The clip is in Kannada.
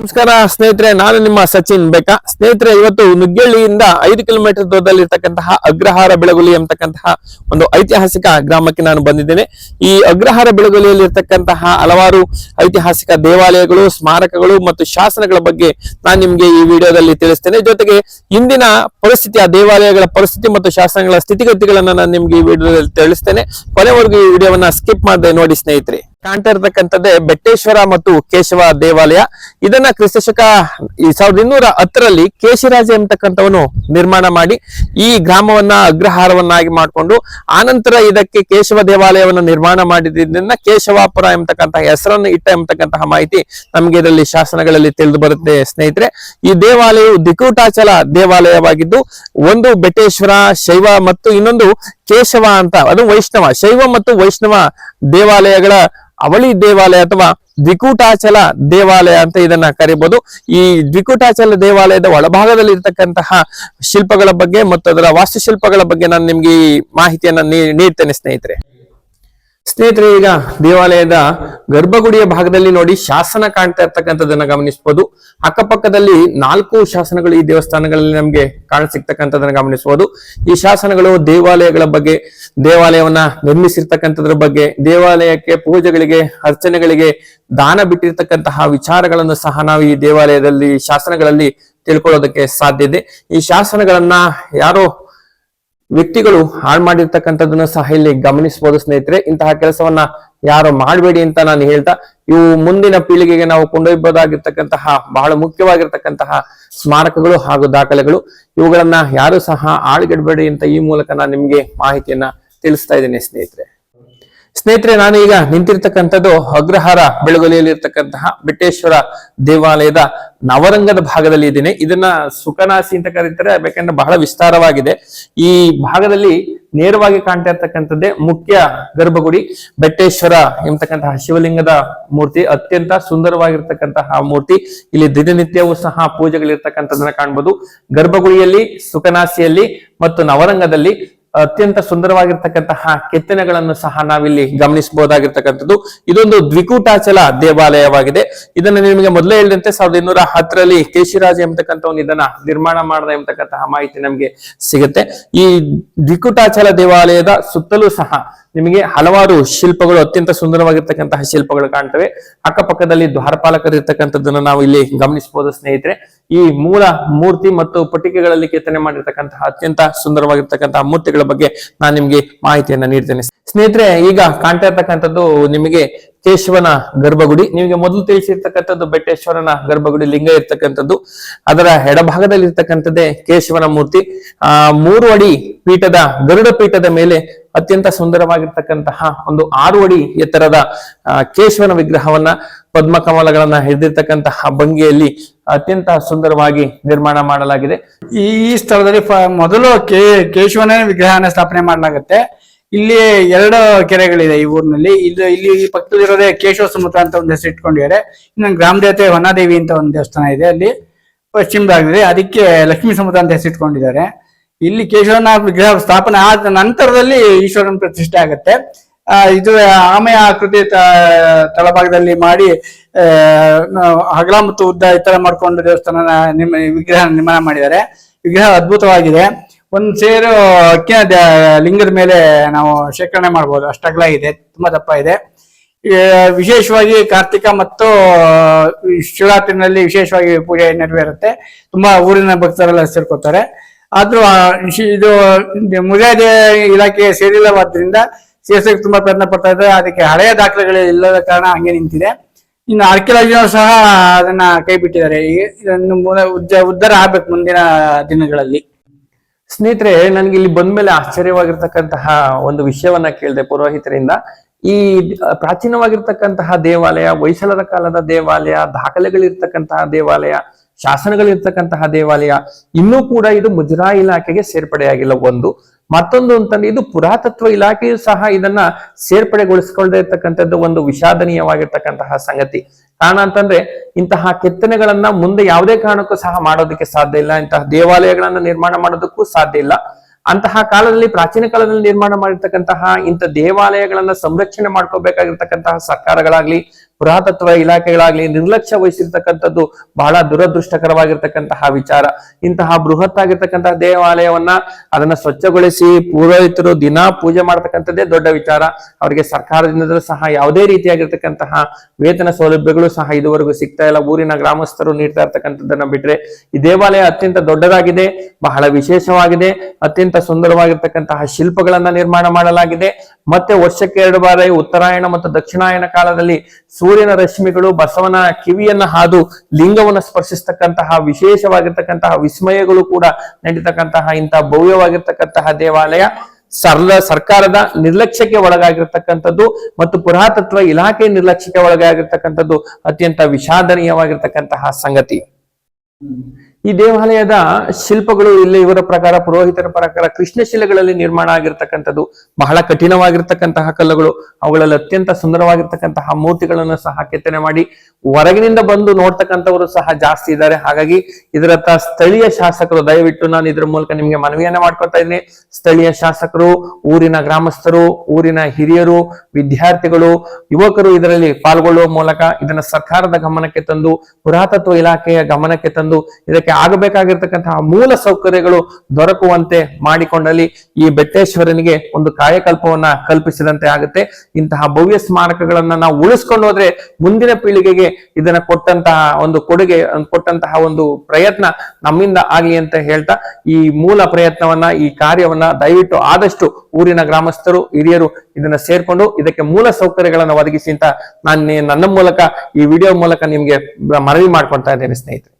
ನಮಸ್ಕಾರ, ಸ್ನೇಹಿತರೆ, ನಾನು ನಿಮ್ಮ ಸಚಿನ್ ಬೇಕಾ? ಸ್ನೇಹಿತರೆ, ಇವತ್ತು ನುಗ್ಗೆಳ್ಳಿಯಿಂದ ಐದು ಕಿಲೋಮೀಟರ್ ದೂರದಲ್ಲಿ ಇರ್ತಕ್ಕಂತಹ ಅಗ್ರಹಾರ ಬೆಳಗುಲಿ ಎಂಬತಕ್ಕಂತಹ ಒಂದು ಐತಿಹಾಸಿಕ ಗ್ರಾಮಕ್ಕೆ ನಾನು ಬಂದಿದ್ದೇನೆ. ಈ ಅಗ್ರಹಾರ ಬೆಳಗುಲಿಯಲ್ಲಿ ಇರ್ತಕ್ಕಂತಹ ಹಲವಾರು ಐತಿಹಾಸಿಕ ದೇವಾಲಯಗಳು, ಸ್ಮಾರಕಗಳು ಮತ್ತು ಶಾಸನಗಳ ಬಗ್ಗೆ ನಾನು ನಿಮ್ಗೆ ಈ ವಿಡಿಯೋದಲ್ಲಿ ತಿಳಿಸ್ತೇನೆ. ಜೊತೆಗೆ ಇಂದಿನ ಪರಿಸ್ಥಿತಿ ಆ ದೇವಾಲಯಗಳ ಪರಿಸ್ಥಿತಿ ಮತ್ತು ಶಾಸನಗಳ ಸ್ಥಿತಿಗತಿಗಳನ್ನ ನಾನು ನಿಮ್ಗೆ ಈ ವಿಡಿಯೋದಲ್ಲಿ ತಿಳಿಸ್ತೇನೆ. ಕೊನೆವರೆಗೂ ಈ ವಿಡಿಯೋವನ್ನ ಸ್ಕಿಪ್ ಮಾಡದೆ ನೋಡಿ ಸ್ನೇಹಿತರೆ. ಕಾಣ್ತಾ ಇರತಕ್ಕಂಥದ್ದೇ ಬೆಟ್ಟೇಶ್ವರ ಮತ್ತು ಕೇಶವ ದೇವಾಲಯ. ಇದನ್ನ ಕ್ರಿಸ್ತಶಕ ಸಾವಿರದ ಇನ್ನೂರ ಹತ್ತರಲ್ಲಿ ಕೇಶಿರಾಜ ಎಂಬತಕ್ಕಂಥವನು ನಿರ್ಮಾಣ ಮಾಡಿ ಈ ಗ್ರಾಮವನ್ನ ಅಗ್ರಹಾರವನ್ನಾಗಿ ಮಾಡಿಕೊಂಡು ಆನಂತರ ಇದಕ್ಕೆ ಕೇಶವ ದೇವಾಲಯವನ್ನು ನಿರ್ಮಾಣ ಮಾಡಿದ್ರಿಂದ ಕೇಶವಾಪುರ ಎಂಬತಕ್ಕಂತಹ ಹೆಸರನ್ನು ಇಟ್ಟ ಎಂಬತಕ್ಕಂತಹ ಮಾಹಿತಿ ನಮಗೆ ಇದರಲ್ಲಿ ಶಾಸನಗಳಲ್ಲಿ ತಿಳಿದು ಬರುತ್ತೆ ಸ್ನೇಹಿತರೆ. ಈ ದೇವಾಲಯವು ದಿಕೂಟಾಚಲ ದೇವಾಲಯವಾಗಿದ್ದು, ಒಂದು ಬೆಟ್ಟೇಶ್ವರ, ಶೈವ ಮತ್ತು ಇನ್ನೊಂದು ಕೇಶವ ಅಂತ, ಅದು ವೈಷ್ಣವ, ಶೈವ ಮತ್ತು ವೈಷ್ಣವ ದೇವಾಲಯಗಳ ಅವಳಿ ದೇವಾಲಯ ಅಥವಾ ದ್ವಿಕೂಟಾಚಲ ದೇವಾಲಯ ಅಂತ ಇದನ್ನ ಕರಿಬಹುದು ಈ ದ್ವಿಕೂಟಾಚಲ ದೇವಾಲಯದ ಒಳಭಾಗದಲ್ಲಿ ಇರತಕ್ಕಂತಹ ಶಿಲ್ಪಗಳ ಬಗ್ಗೆ ಮತ್ತು ಅದರ ವಾಸ್ತುಶಿಲ್ಪಗಳ ಬಗ್ಗೆ ನಾನು ನಿಮ್ಗೆ ಈ ಮಾಹಿತಿಯನ್ನ ನೀಡ್ತೇನೆ ಸ್ನೇಹಿತರೆ. ಸ್ನೇಹಿತರೆ, ಈಗ ದೇವಾಲಯದ ಗರ್ಭಗುಡಿಯ ಭಾಗದಲ್ಲಿ ನೋಡಿ ಶಾಸನ ಕಾಣ್ತಾ ಇರ್ತಕ್ಕಂಥದ್ದನ್ನ ಗಮನಿಸಬಹುದು ಅಕ್ಕಪಕ್ಕದಲ್ಲಿ ನಾಲ್ಕು ಶಾಸನಗಳು ಈ ದೇವಸ್ಥಾನಗಳಲ್ಲಿ ನಮಗೆ ಕಾಣಸಿಗ್ತಕ್ಕಂಥದ್ದನ್ನ ಗಮನಿಸಬಹುದು ಈ ಶಾಸನಗಳು ದೇವಾಲಯಗಳ ಬಗ್ಗೆ, ದೇವಾಲಯವನ್ನ ನಿರ್ಮಿಸಿರ್ತಕ್ಕಂಥದ್ರ ಬಗ್ಗೆ, ದೇವಾಲಯಕ್ಕೆ ಪೂಜೆಗಳಿಗೆ, ಅರ್ಚನೆಗಳಿಗೆ ದಾನ ಬಿಟ್ಟಿರ್ತಕ್ಕಂತಹ ವಿಚಾರಗಳನ್ನು ಸಹ ನಾವು ಈ ದೇವಾಲಯದಲ್ಲಿ, ಶಾಸನಗಳಲ್ಲಿ ತಿಳ್ಕೊಳ್ಳೋದಕ್ಕೆ ಸಾಧ್ಯ ಇದೆ. ಈ ಶಾಸನಗಳನ್ನ ಯಾರೋ ವ್ಯಕ್ತಿಗಳು ಹಾಳು ಮಾಡಿರ್ತಕ್ಕಂಥದ್ದನ್ನ ಸಹ ಇಲ್ಲಿ ಗಮನಿಸಬಹುದು ಸ್ನೇಹಿತರೆ. ಇಂತಹ ಕೆಲಸವನ್ನ ಯಾರು ಮಾಡಬೇಡಿ ಅಂತ ನಾನು ಹೇಳ್ತಾ, ಇವು ಮುಂದಿನ ಪೀಳಿಗೆಗೆ ನಾವು ಕೊಂಡೊಯ್ಯಬಹುದಾಗಿರ್ತಕ್ಕಂತಹ, ಬಹಳ ಮುಖ್ಯವಾಗಿರ್ತಕ್ಕಂತಹ ಸ್ಮಾರಕಗಳು ಹಾಗೂ ದಾಖಲೆಗಳು. ಇವುಗಳನ್ನ ಯಾರು ಸಹ ಹಾಳುಗೆಡಬೇಡಿ ಅಂತ ಈ ಮೂಲಕ ನಾನು ನಿಮ್ಗೆ ಮಾಹಿತಿಯನ್ನ ತಿಳಿಸ್ತಾ ಇದ್ದೇನೆ ಸ್ನೇಹಿತರೆ. ಸ್ನೇಹಿತರೆ, ನಾನು ಈಗ ನಿಂತಿರ್ತಕ್ಕಂಥದ್ದು ಅಗ್ರಹಾರ ಬೆಳಗೊಲಿಯಲ್ಲಿ ಇರ್ತಕ್ಕಂತಹ ಬೆಟ್ಟೇಶ್ವರ ದೇವಾಲಯದ ನವರಂಗದ ಭಾಗದಲ್ಲಿ ಇದ್ದೀನಿ. ಇದನ್ನ ಸುಖನಾಸಿ ಅಂತ ಕರೀತಾರೆ. ಬೇಕಂದ್ರೆ ಬಹಳ ವಿಸ್ತಾರವಾಗಿದೆ. ಈ ಭಾಗದಲ್ಲಿ ನೇರವಾಗಿ ಕಾಣ್ತಾ ಇರ್ತಕ್ಕಂಥದ್ದೇ ಮುಖ್ಯ ಗರ್ಭಗುಡಿ. ಬೆಟ್ಟೇಶ್ವರ ಎಂಬತಕ್ಕಂತಹ ಶಿವಲಿಂಗದ ಮೂರ್ತಿ, ಅತ್ಯಂತ ಸುಂದರವಾಗಿರ್ತಕ್ಕಂತಹ ಮೂರ್ತಿ. ಇಲ್ಲಿ ದಿನನಿತ್ಯವೂ ಸಹ ಪೂಜೆಗಳಿರ್ತಕ್ಕಂಥದ್ದನ್ನ ಕಾಣ್ಬೋದು. ಗರ್ಭಗುಡಿಯಲ್ಲಿ ಸುಖನಾಸಿಯಲ್ಲಿ ಮತ್ತು ನವರಂಗದಲ್ಲಿ ಅತ್ಯಂತ ಸುಂದರವಾಗಿರ್ತಕ್ಕಂತಹ ಕೆತ್ತನೆಗಳನ್ನು ಸಹ ನಾವಿಲ್ಲಿ ಗಮನಿಸಬಹುದಾಗಿರ್ತಕ್ಕಂಥದ್ದು. ಇದೊಂದು ದ್ವಿಕೂಟಾಚಲ ದೇವಾಲಯವಾಗಿದೆ. ಇದನ್ನ ನಿಮಗೆ ಮೊದಲೇ ಹೇಳಿದಂತೆ ಸಾವಿರದ ಇನ್ನೂರ ಹತ್ತರಲ್ಲಿ ಕೇಶಿರಾಜ ಒಂದು ಇದನ್ನ ನಿರ್ಮಾಣ ಮಾಡದ ಎಂಬತಕ್ಕಂತಹ ಮಾಹಿತಿ ನಮಗೆ ಸಿಗುತ್ತೆ. ಈ ದ್ವಿಕೂಟಾಚಲ ದೇವಾಲಯದ ಸುತ್ತಲೂ ಸಹ ನಿಮಗೆ ಹಲವಾರು ಶಿಲ್ಪಗಳು ಅತ್ಯಂತ ಸುಂದರವಾಗಿರ್ತಕ್ಕಂತಹ ಶಿಲ್ಪಗಳು ಕಾಣ್ತವೆ. ಅಕ್ಕಪಕ್ಕದಲ್ಲಿ ದ್ವಾರಪಾಲಕರು ಇರ್ತಕ್ಕಂಥದ್ದನ್ನು ನಾವು ಇಲ್ಲಿ ಗಮನಿಸಬಹುದು ಸ್ನೇಹಿತರೆ. ಈ ಮೂಲ ಮೂರ್ತಿ ಮತ್ತು ಪಟ್ಟಿಕೆಗಳಲ್ಲಿ ಕೆತ್ತನೆ ಮಾಡಿರ್ತಕ್ಕಂತಹ ಅತ್ಯಂತ ಸುಂದರವಾಗಿರ್ತಕ್ಕಂತಹ ಮೂರ್ತಿಗಳ ಬಗ್ಗೆ ನಾನು ನಿಮಗೆ ಮಾಹಿತಿಯನ್ನ ನೀಡ್ತೇನೆ. ಸ್ನೇಹಿತರೆ, ಈಗ ಕಾಣ್ತಾ ಇರ್ತಕ್ಕಂಥದ್ದು ನಿಮಗೆ ಕೇಶವನ ಗರ್ಭಗುಡಿ. ನಿಮಗೆ ಮೊದಲು ತಿಳಿಸಿರ್ತಕ್ಕಂಥದ್ದು ಬೆಟ್ಟೇಶ್ವರನ ಗರ್ಭಗುಡಿ ಲಿಂಗ ಇರ್ತಕ್ಕಂಥದ್ದು. ಅದರ ಎಡಭಾಗದಲ್ಲಿ ಇರ್ತಕ್ಕಂಥದ್ದೇ ಕೇಶವನ ಮೂರ್ತಿ. ಆ, ಮೂರು ಅಡಿ ಪೀಠದ ಗರುಡ ಪೀಠದ ಮೇಲೆ ಅತ್ಯಂತ ಸುಂದರವಾಗಿರ್ತಕ್ಕಂತಹ ಒಂದು ಆರು ಅಡಿ ಎತ್ತರದ ಕೇಶವನ ವಿಗ್ರಹವನ್ನ, ಪದ್ಮಕಮಲಗಳನ್ನ ಹಿಡಿದಿರ್ತಕ್ಕಂತಹ ಭಂಗಿಯಲ್ಲಿ ಅತ್ಯಂತ ಸುಂದರವಾಗಿ ನಿರ್ಮಾಣ ಮಾಡಲಾಗಿದೆ. ಈ ಸ್ಥಳದಲ್ಲಿ ಮೊದಲು ಕೇ, ಕೇಶವನ ವಿಗ್ರಹನ ಸ್ಥಾಪನೆ ಮಾಡಲಾಗುತ್ತೆ. ಇಲ್ಲಿ ಎರಡು ಕೆರೆಗಳಿದೆ ಈ ಊರಿನಲ್ಲಿ. ಇಲ್ಲಿ ಇಲ್ಲಿ ಈ ಪಕ್ಕದಲ್ಲಿರೋದೇ ಕೇಶವ ಸಮುದ್ರ ಅಂತ ಒಂದು ಹೆಸರು ಇಟ್ಕೊಂಡಿದ್ದಾರೆ. ಇನ್ನೊಂದು ಗ್ರಾಮ ದೇವತೆ ವನಾದೇವಿ ಅಂತ ಒಂದು ದೇವಸ್ಥಾನ ಇದೆ ಅಲ್ಲಿ. ಪಶ್ಚಿಮ ಭಾಗದಲ್ಲಿ ಅದಕ್ಕೆ ಲಕ್ಷ್ಮೀ ಸಮುದ್ರ ಅಂತ ಹೆಸರು ಇಟ್ಕೊಂಡಿದ್ದಾರೆ. ಇಲ್ಲಿ ಕೇಶವನ ವಿಗ್ರಹ ಸ್ಥಾಪನೆ ಆದ ನಂತರದಲ್ಲಿ ಈಶ್ವರನ ಪ್ರತಿಷ್ಠೆ ಆಗುತ್ತೆ. ಇದು ಆಮೆಯ ಆಕೃತಿ ತಳಭಾಗದಲ್ಲಿ ಮಾಡಿ ಹಗಲ ಮತ್ತು ಉದ್ದ ಈ ತರ ಮಾಡ್ಕೊಂಡು ದೇವಸ್ಥಾನ ನಿಮ್ಮ ವಿಗ್ರಹ ನಿರ್ಮಾಣ ಮಾಡಿದ್ದಾರೆ. ವಿಗ್ರಹ ಅದ್ಭುತವಾಗಿದೆ. ಒಂದ್ ಸೇರು ಅಕ್ಕಿನ ಲಿಂಗದ ಮೇಲೆ ನಾವು ಶೇಖರಣೆ ಮಾಡ್ಬೋದು. ಅಷ್ಟಗಲ ಇದೆ, ತುಂಬಾ ದಪ್ಪ ಇದೆ. ವಿಶೇಷವಾಗಿ ಕಾರ್ತಿಕ ಮತ್ತು ಶಿವರಾತ್ರಿನಲ್ಲಿ ವಿಶೇಷವಾಗಿ ಪೂಜೆ ನೆರವೇರುತ್ತೆ. ತುಂಬಾ ಊರಿನ ಭಕ್ತರೆಲ್ಲ ಸೇರ್ಕೋತಾರೆ. ಆದ್ರೂ ಇದು ಮುಜಾಹಿದೆ ಇಲಾಖೆ ಸೇರಿಲ್ಲವಾದ್ರಿಂದ ಸೇರ್ಸಕ್ಕೆ ತುಂಬಾ ಪ್ರಯತ್ನ ಪಡ್ತಾ ಇದ್ದಾರೆ. ಅದಕ್ಕೆ ಹಳೆಯ ದಾಖಲೆಗಳು ಇಲ್ಲದ ಕಾರಣ ಹಂಗೆ ನಿಂತಿದೆ. ಇನ್ನು ಆರ್ಕಿಯಾಲಜಿನವರು ಸಹ ಅದನ್ನ ಕೈ ಬಿಟ್ಟಿದ್ದಾರೆ ಇದನ್ನು ಉದ್ದ, ಉದ್ಧಾರ ಆಗ್ಬೇಕು ಮುಂದಿನ ದಿನಗಳಲ್ಲಿ. ಸ್ನೇಹಿತರೆ, ನನಗೆ ಇಲ್ಲಿ ಬಂದ್ಮೇಲೆ ಆಶ್ಚರ್ಯವಾಗಿರ್ತಕ್ಕಂತಹ ಒಂದು ವಿಷಯವನ್ನ ಕೇಳಿದೆ ಪುರೋಹಿತರಿಂದ. ಈ ಪ್ರಾಚೀನವಾಗಿರ್ತಕ್ಕಂತಹ ದೇವಾಲಯ ಹೊಯ್ಸಳರ ಕಾಲದ ದೇವಾಲಯ, ದಾಖಲೆಗಳಿರ್ತಕ್ಕಂತಹ ದೇವಾಲಯ ಶಾಸನಗಳಿರ್ತಕ್ಕಂತಹ ದೇವಾಲಯ, ಇನ್ನೂ ಕೂಡ ಇದು ಮುಜರಾಯಿ ಇಲಾಖೆಗೆ ಸೇರ್ಪಡೆಯಾಗಿಲ್ಲ ಒಂದು. ಮತ್ತೊಂದು ಅಂತಂದ್ರೆ ಇದು ಪುರಾತತ್ವ ಇಲಾಖೆಯು ಸಹ ಇದನ್ನ ಸೇರ್ಪಡೆಗೊಳಿಸಿಕೊಳ್ಳದೆ ಇರ್ತಕ್ಕಂಥದ್ದು ಒಂದು ವಿಷಾದನೀಯವಾಗಿರ್ತಕ್ಕಂತಹ ಸಂಗತಿ. ಕಾರಣ ಅಂತಂದ್ರೆ ಇಂತಹ ಕೆತ್ತನೆಗಳನ್ನ ಮುಂದೆ ಯಾವುದೇ ಕಾರಣಕ್ಕೂ ಸಹ ಮಾಡೋದಕ್ಕೆ ಸಾಧ್ಯ ಇಲ್ಲ. ಇಂತಹ ದೇವಾಲಯಗಳನ್ನ ನಿರ್ಮಾಣ ಮಾಡೋದಕ್ಕೂ ಸಾಧ್ಯ ಇಲ್ಲ. ಅಂತಹ ಕಾಲದಲ್ಲಿ, ಪ್ರಾಚೀನ ಕಾಲದಲ್ಲಿ ನಿರ್ಮಾಣ ಮಾಡಿರ್ತಕ್ಕಂತಹ ಇಂಥ ದೇವಾಲಯಗಳನ್ನ ಸಂರಕ್ಷಣೆ ಮಾಡ್ಕೋಬೇಕಾಗಿರ್ತಕ್ಕಂತಹ ಸರ್ಕಾರಗಳಾಗ್ಲಿ ಪುರಾತತ್ವ ಇಲಾಖೆಗಳಾಗಲಿ ನಿರ್ಲಕ್ಷ್ಯ ವಹಿಸಿರ್ತಕ್ಕಂಥದ್ದು ಬಹಳ ದುರದೃಷ್ಟಕರವಾಗಿರ್ತಕ್ಕಂತಹ ವಿಚಾರ. ಇಂತಹ ಬೃಹತ್ ಆಗಿರ್ತಕ್ಕಂತಹ ದೇವಾಲಯವನ್ನ ಅದನ್ನ ಸ್ವಚ್ಛಗೊಳಿಸಿ ಪುರೋಹಿತರು ದಿನಾ ಪೂಜೆ ಮಾಡತಕ್ಕಂಥದ್ದೇ ದೊಡ್ಡ ವಿಚಾರ. ಅವರಿಗೆ ಸರ್ಕಾರದಿಂದ ಸಹ ಯಾವುದೇ ರೀತಿಯಾಗಿರ್ತಕ್ಕಂತಹ ವೇತನ ಸೌಲಭ್ಯಗಳು ಸಹ ಇದುವರೆಗೂ ಸಿಗ್ತಾ ಇಲ್ಲ. ಊರಿನ ಗ್ರಾಮಸ್ಥರು ನೀಡ್ತಾ ಇರ್ತಕ್ಕಂಥದ್ದನ್ನ ಬಿಟ್ರೆ ಈ ದೇವಾಲಯ ಅತ್ಯಂತ ದೊಡ್ಡದಾಗಿದೆ, ಬಹಳ ವಿಶೇಷವಾಗಿದೆ, ಅತ್ಯಂತ ಸುಂದರವಾಗಿರ್ತಕ್ಕಂತಹ ಶಿಲ್ಪಗಳನ್ನ ನಿರ್ಮಾಣ ಮಾಡಲಾಗಿದೆ. ಮತ್ತೆ ವರ್ಷಕ್ಕೆ ಎರಡು ಬಾರಿ ಉತ್ತರಾಯಣ ಮತ್ತು ದಕ್ಷಿಣಾಯನ ಕಾಲದಲ್ಲಿ ಸೂರ್ಯನ ರಶ್ಮಿಗಳು, ಬಸವನ ಕಿವಿಯನ್ನ ಹಾದು ಲಿಂಗವನ್ನು ಸ್ಪರ್ಶಿಸ್ತಕ್ಕಂತಹ, ವಿಶೇಷವಾಗಿರ್ತಕ್ಕಂತಹ ವಿಸ್ಮಯಗಳು ಕೂಡ ನಡೀತಕ್ಕಂತಹ ಇಂತಹ ಭವ್ಯವಾಗಿರ್ತಕ್ಕಂತಹ ದೇವಾಲಯ. ಸರ್ಲ, ಸರ್ಕಾರದ ನಿರ್ಲಕ್ಷ್ಯಕ್ಕೆ ಒಳಗಾಗಿರ್ತಕ್ಕಂಥದ್ದು ಮತ್ತು ಪುರಾತತ್ವ ಇಲಾಖೆ ನಿರ್ಲಕ್ಷ್ಯಕ್ಕೆ ಒಳಗಾಗಿರ್ತಕ್ಕಂಥದ್ದು ಅತ್ಯಂತ ವಿಷಾದನೀಯವಾಗಿರ್ತಕ್ಕಂತಹ ಸಂಗತಿ. ಈ ದೇವಾಲಯದ ಶಿಲ್ಪಗಳು ಇಲ್ಲಿ ಇವರ ಪ್ರಕಾರ ಪುರೋಹಿತರ ಪ್ರಕಾರ ಕೃಷ್ಣ ಶಿಲೆಗಳಲ್ಲಿ ನಿರ್ಮಾಣ ಆಗಿರ್ತಕ್ಕಂಥದ್ದು. ಬಹಳ ಕಠಿಣವಾಗಿರ್ತಕ್ಕಂತಹ ಕಲ್ಲುಗಳು. ಅವುಗಳಲ್ಲಿ ಅತ್ಯಂತ ಸುಂದರವಾಗಿರ್ತಕ್ಕಂತಹ ಮೂರ್ತಿಗಳನ್ನು ಸಹ ಕೆತ್ತನೆ ಮಾಡಿ ಹೊರಗಿನಿಂದ ಬಂದು ನೋಡ್ತಕ್ಕಂಥವರು ಸಹ ಜಾಸ್ತಿ ಇದ್ದಾರೆ. ಹಾಗಾಗಿ ಇದರತ್ತ ಸ್ಥಳೀಯ ಶಾಸಕರು, ದಯವಿಟ್ಟು ನಾನು ಇದರ ಮೂಲಕ ನಿಮಗೆ ಮನವಿಯನ್ನ ಮಾಡ್ಕೊತಾ ಇದ್ದೀನಿ. ಸ್ಥಳೀಯ ಶಾಸಕರು, ಊರಿನ ಗ್ರಾಮಸ್ಥರು, ಊರಿನ ಹಿರಿಯರು, ವಿದ್ಯಾರ್ಥಿಗಳು, ಯುವಕರು ಇದರಲ್ಲಿ ಪಾಲ್ಗೊಳ್ಳುವ ಮೂಲಕ ಇದನ್ನ ಸರ್ಕಾರದ ಗಮನಕ್ಕೆ ತಂದು, ಪುರಾತತ್ವ ಇಲಾಖೆಯ ಗಮನಕ್ಕೆ ತಂದು, ಇದಕ್ಕೆ ಆಗಬೇಕಾಗಿರ್ತಕ್ಕಂತಹ ಮೂಲ ಸೌಕರ್ಯಗಳು ದೊರಕುವಂತೆ ಮಾಡಿಕೊಂಡಲ್ಲಿ ಈ ಬೆಟ್ಟೇಶ್ವರನಿಗೆ ಒಂದು ಕಾಯಕಲ್ಪವನ್ನ ಕಲ್ಪಿಸಿದಂತೆ ಆಗುತ್ತೆ. ಇಂತಹ ಭವ್ಯ ಸ್ಮಾರಕಗಳನ್ನ ನಾವು ಉಳಿಸ್ಕೊಂಡು ಹೋದ್ರೆ ಮುಂದಿನ ಪೀಳಿಗೆಗೆ ಇದನ್ನ ಕೊಟ್ಟಂತಹ ಒಂದು ಕೊಡುಗೆ, ಕೊಟ್ಟಂತಹ ಒಂದು ಪ್ರಯತ್ನ ನಮ್ಮಿಂದ ಆಗ್ಲಿ ಅಂತ ಹೇಳ್ತಾ ಈ ಮೂಲ ಪ್ರಯತ್ನವನ್ನ, ಈ ಕಾರ್ಯವನ್ನ ದಯವಿಟ್ಟು ಆದಷ್ಟು ಊರಿನ ಗ್ರಾಮಸ್ಥರು, ಹಿರಿಯರು ಇದನ್ನ ಸೇರ್ಕೊಂಡು ಇದಕ್ಕೆ ಮೂಲ ಸೌಕರ್ಯಗಳನ್ನು ಒದಗಿಸಿ ಅಂತ ನಾನು ನನ್ನ ಮೂಲಕ ಈ ವಿಡಿಯೋ ಮೂಲಕ ನಿಮ್ಗೆ ಮನವಿ ಮಾಡ್ಕೊಳ್ತಾ ಇದ್ದೇನೆ ಸ್ನೇಹಿತರೆ.